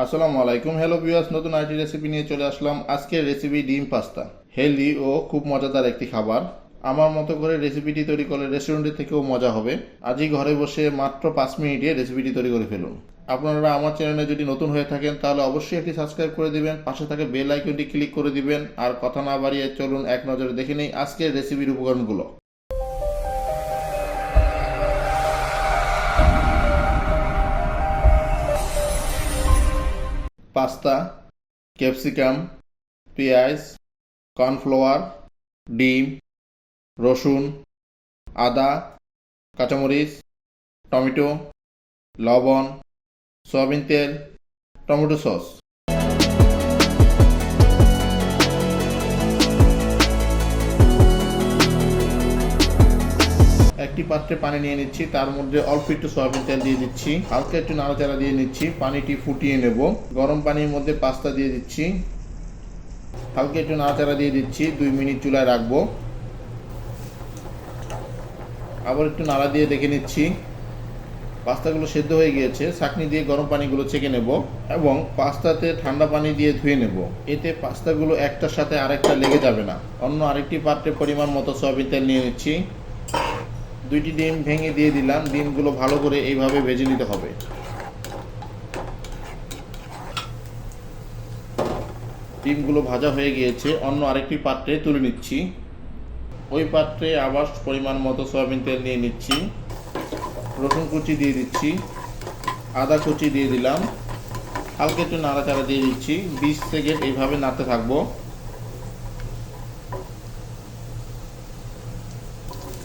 আসসালামু আলাইকুম। Hello viewers নতুন আইটি রেসিপি নিয়ে চলে আসলাম। আজকের রেসিপি ডিম পাস্তা। হেলদি ও খুব মজাদার একটি খাবার। আমার মতো করে রেসিপিটি তৈরি করলে রেস্টুরেন্টের থেকেও মজা হবে। আজই ঘরে বসে মাত্র পাঁচ মিনিটে রেসিপিটি তৈরি করে ফেলুন। আপনারা আমার চ্যানেলে যদি নতুন হয়ে থাকেন, তাহলে অবশ্যই একটি সাবস্ক্রাইব করে দিবেন। পাশে থাকা বেল আইকনটি ক্লিক করে দিবেন। আর কথা না বাড়িয়ে চলুন, এক নজরে দেখে নেই আজকের রেসিপির উপকরণগুলো। পাস্তা ক্যাপসিকাম পেঁয়াজ কর্নফ্লাওয়ার ডিম রসুন আদা কাঁচামরিচ টমেটো লবণ সয়াবিন তেল টমেটো সস। একটি পাত্রে পানি নিয়ে নিচ্ছি। তার মধ্যে অল্প একটু সয়াবিন তেল দিয়ে দিচ্ছি। হালকা একটু নাড়াচাড়া দিয়ে নিচ্ছি। পানিটি ফুটিয়ে নেব। গরম পানির মধ্যে পাস্তা দিয়ে দিচ্ছি। হালকা একটু নাড়াচাড়া দিয়ে দিচ্ছি। দুই মিনিট চুলায় রাখব। আবার একটু নাড়া দিয়ে দেখে নিচ্ছি। পাস্তাগুলো সেদ্ধ হয়ে গিয়েছে। ছাঁকনি দিয়ে গরম পানিগুলো ছেঁকে নেব এবং পাস্তাতে ঠান্ডা পানি দিয়ে ধুয়ে নেব। এতে পাস্তাগুলো একটার সাথে আরেকটা লেগে যাবে না। অন্য আরেকটি পাত্রে পরিমাণ মতো সয়াবিন তেল নিয়ে নিচ্ছি। দুইটি ডিম ভেঙে দিয়ে দিলাম, ডিমগুলো ভালো করে এইভাবে ভেজে নিতে হবে। ডিমগুলো ভাজা হয়ে গিয়েছে, অন্য আরেকটি পাত্রে তুলে নিচ্ছি। ওই পাত্রে আবার পরিমাণ মতো সয়াবিন তেল নিয়ে নিচ্ছি। রসুন কুচি দিয়ে দিচ্ছি, আদা কুচি দিয়ে দিলাম, হালকা একটু নাড়াচাড়া দিয়ে দিচ্ছি, বিশ সেকেন্ড এইভাবে নাড়তে থাকব।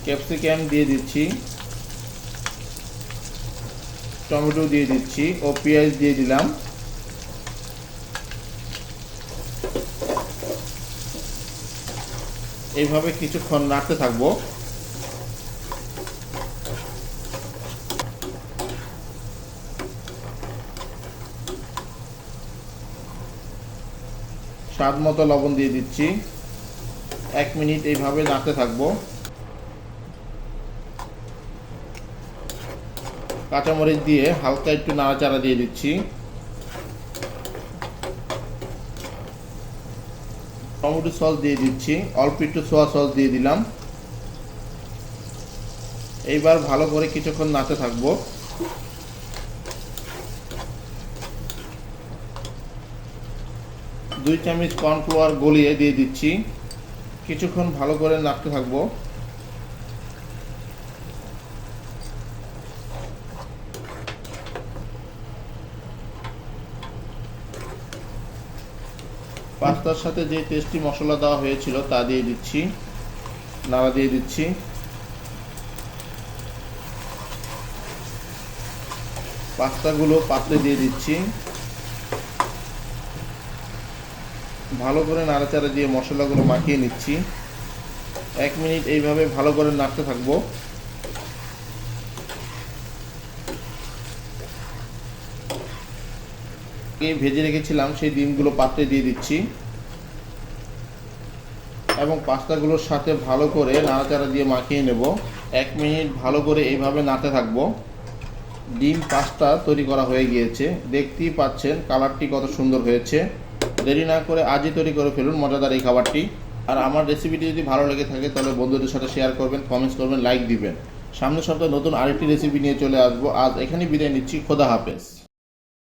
ক্যাপসিকাম দিয়ে দিচ্ছি। টমেটো দিয়ে দিচ্ছি ও পেঁয়াজ দিয়ে দিলাম। এইভাবে কিছুক্ষণ নাড়তে থাকব। স্বাদ মতো লবণ দিয়ে দিচ্ছি। এক মিনিট এইভাবে নাড়তে থাকব। কাঁচামরিচ দিয়ে হালকা একটু নাড়াচাড়া দিয়ে দিচ্ছি। টমেটো সস দিয়ে দিচ্ছি। অল্প একটু সোয়া সস দিয়ে দিলাম। এইবার ভালো করে কিছুক্ষণ নাড়তে থাকব। দুই চামচ কর্নফ্লাওয়ার গলিয়ে দিয়ে দিচ্ছি। কিছুক্ষণ ভালো করে নাড়তে থাকব। পাস্তার সাথে যে টেস্টি মশলা দেওয়া হয়েছিল তা দিয়ে দিচ্ছি, নাড়া দিয়ে দিচ্ছি। পাস্তাগুলো পাত্রে দিয়ে দিচ্ছি। ভালো করে নাড়াচাড়া দিয়ে মশলাগুলো মাখিয়ে নিচ্ছি। এক মিনিট এইভাবে ভালো করে নাড়তে থাকব। ভেজে রেখেছিলাম সেই ডিমগুলো পাত্রে দিয়ে দিচ্ছি। এবং পাস্তাগুলোর সাথে ভালো করে নাড়াচাড়া দিয়ে মাখিয়ে নেব। এক মিনিট ভালো করে এইভাবে নাড়তে থাকব। ডিম পাস্তা তৈরি করা হয়ে গিয়েছে। দেখতেই পাচ্ছেন কালারটি কত সুন্দর হয়েছে। দেরি না করে আজই তৈরি করে ফেলুন মজাদার এই খাবারটি। আর আমার রেসিপিটি যদি ভালো লেগে থাকে তাহলে বন্ধুদের সাথে শেয়ার করবেন কমেন্টস করবেন লাইক দিবেন। সামনের সপ্তাহে নতুন আরেকটি রেসিপি নিয়ে চলে আসব। আজ এখানেই বিদায় নিচ্ছি। খোদা হাফেজ।